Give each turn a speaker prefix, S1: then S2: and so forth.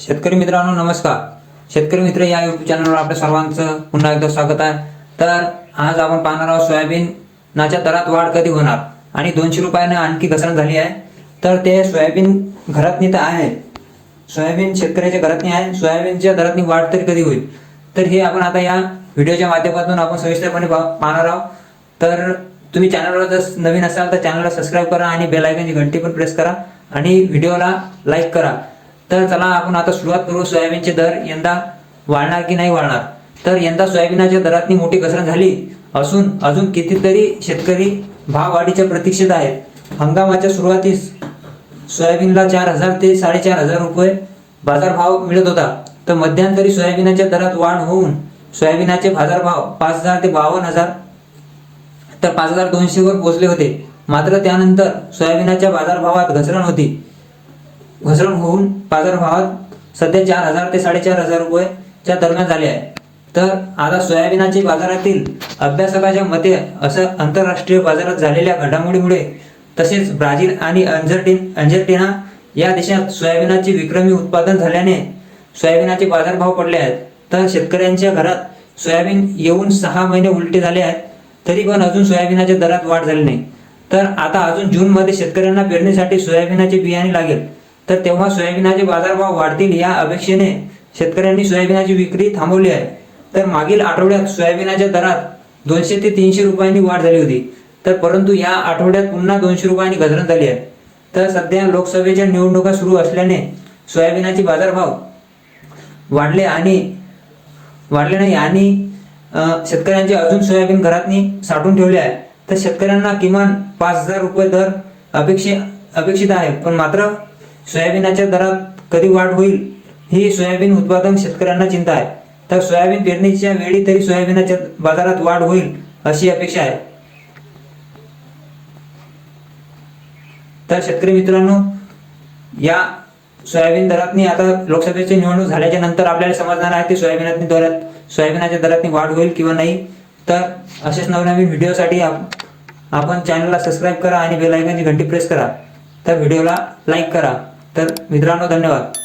S1: शेतकरी मित्रांनो नमस्कार. शेतकरी मित्र या युट्यूब चॅनलवर आपल्या सर्वांचं पुन्हा एकदा स्वागत आहे. तर आज आपण पाहणार आहोत सोयाबीनच्या दरात वाढ कधी होणार आणि दोनशे रुपयाने आणखी घसरण झाली आहे. तर ते सोयाबीन घरातनी तर आहे. सोयाबीन शेतकऱ्याच्या घरातनी आहे. सोयाबीनच्या दरातनी वाढ तरी कधी होईल? तर हे आपण आता या व्हिडिओच्या माध्यमातून आपण सविस्तरपणे पाहणार आहोत. तर तुम्ही चॅनलवर जर नवीन असाल तर चॅनलला सबस्क्राईब करा आणि बेल आयकनची घंटी पण प्रेस करा आणि व्हिडिओला लाईक करा. तर चला आपण आता सुरुवात करू. सोयाबीनचे दर यंदा वाढणार की नाही वाढणार? तर यंदा सोयाबीनाच्या दरातनी मोठी घसरण झाली असून अजून कितीतरी शेतकरी भाववाढीच्या प्रतीक्षेत आहेत. हंगामाच्या सुरुवातीस सोयाबीनला चार हजार ते साडेचार हजार रुपये बाजारभाव मिळत होता. तर मध्यंतरी सोयाबीनाच्या दरात वाढ होऊन सोयाबीनाचे बाजारभाव पाच हजार ते बावन्न हजार तर पाच हजार दोनशे वर पोहोचले होते. मात्र त्यानंतर सोयाबीनाच्या बाजारभावात घसरण होती. घसरण होऊन बाजारभावात सध्या चार हजार ते साडेचार हजार रुपयेच्या दरम्यान झाले आहे. तर आता सोयाबीनाचे बाजारातील अभ्यासकाच्या मते असं आंतरराष्ट्रीय बाजारात झालेल्या घडामोडीमुळे तसेच ब्राझील आणि अर्जेंटिन अर्जेंटिना या देशात सोयाबीनाचे विक्रमी उत्पादन झाल्याने सोयाबीनाचे बाजारभाव पडले आहेत. तर शेतकऱ्यांच्या घरात सोयाबीन येऊन सहा महिने उलटे झाले आहेत तरी पण अजून सोयाबीनाच्या दरात वाढ झाली नाही. तर आता अजून जूनमध्ये शेतकऱ्यांना पेरणीसाठी सोयाबीनाचे बियाणे लागेल. तर तेव्हा सोयाबीनाचे बाजारभाव वाढतील या अपेक्षेने शेतकऱ्यांनी सोयाबीनाची विक्री थांबवली आहे. तर मागील आठवड्यात सोयाबीनाच्या दरात दोनशे ते तीनशे रुपयांनी वाढ झाली होती. तर परंतु या आठवड्यात पुन्हा दोनशे रुपयांनी घसरण झाली आहे. तर सध्या लोकसभेच्या निवडणुका सुरू असल्याने सोयाबीनाचे बाजारभाव वाढले आणि वाढले नाही आणि शेतकऱ्यांचे अजून सोयाबीन घरातनी साठवून ठेवले आहे. तर शेतकऱ्यांना किमान पाच हजार रुपये दर अपेक्षे अपेक्षित आहे. पण मात्र सोयाबीनाच्या दरात कधी वाढ होईल ही सोयाबीन उत्पादक शेतकऱ्यांना चिंता आहे. तर सोयाबीन पेरणीच्या वेळी तरी सोयाबीनाच्या बाजारात वाढ होईल अशी अपेक्षा आहे. तर शेतकरी मित्रांनो या सोयाबीन दरातनी आता लोकसभेची निवडणूक झाल्याच्यानंतर आपल्याला समजणार आहे की सोयाबीनातनी दरात सोयाबीनाच्या दरातनी वाढ होईल किंवा नाही. तर असेच नवनवीन व्हिडिओसाठी आपण चॅनलला सबस्क्राईब करा आणि बेल आयकनची घंटी प्रेस करा. तर व्हिडिओला लाईक करा. तर मित्रांनो धन्यवाद.